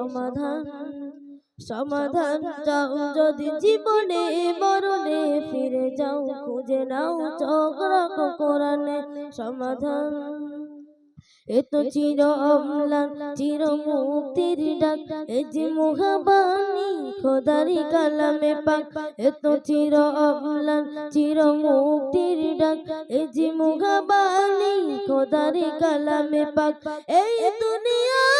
সমাধান সমাধান চাও যদি জীবনে, মরণে ফিরে যাও, খুঁজে নাও চোখ কোরআনে সমাধান। এত চির অম্লান, চির মুক্তির ডাক, এ যে মুহাবানি খোদারি কালামে পাক। এত চির অম্লান, চির মুক্তির ডাক, এ যে মুহাবানি খোদারি কালামে পাক। এই সেই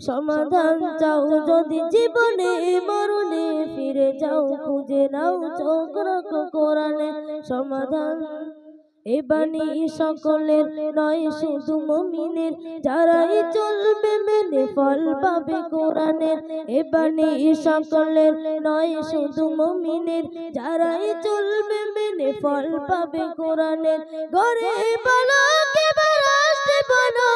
সমাধান চাও যদি জীবনে মরণে ফিরে যাও, খুঁজে নাও চোখ কোরআনে সমাধান। এ বাণী সকলের নয়, শুধু মমিনের। যারাই চলবে মেনে ফল পাবে কোরআনের। এ বাণী সকলের নয়, শুধু মমিনের। যারাই চলবে মেনে ফল পাবে কোরআনের। ঘরে বলো আসতে বলো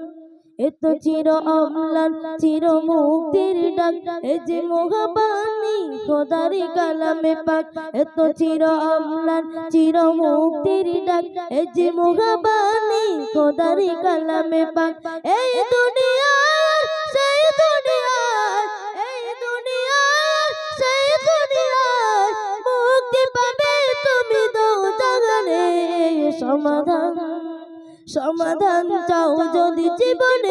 এত চির অম্লান, চির মুক্তির ডাক। এ যে মোহাবানি খোদারি কালামে পাক। এত চির অম্লান, চির মুক্তির ডাক। এ যে মোহাবানি খোদারি কালামে পাক। এই দুনিয়ার, সেই দুনিয়ার, এই দুনিয়ার, সেই দুনিয়ার মুক্তি পাবে তুমি দো জাগানে। সমাধান সমাধান চাও যদি জীবনে।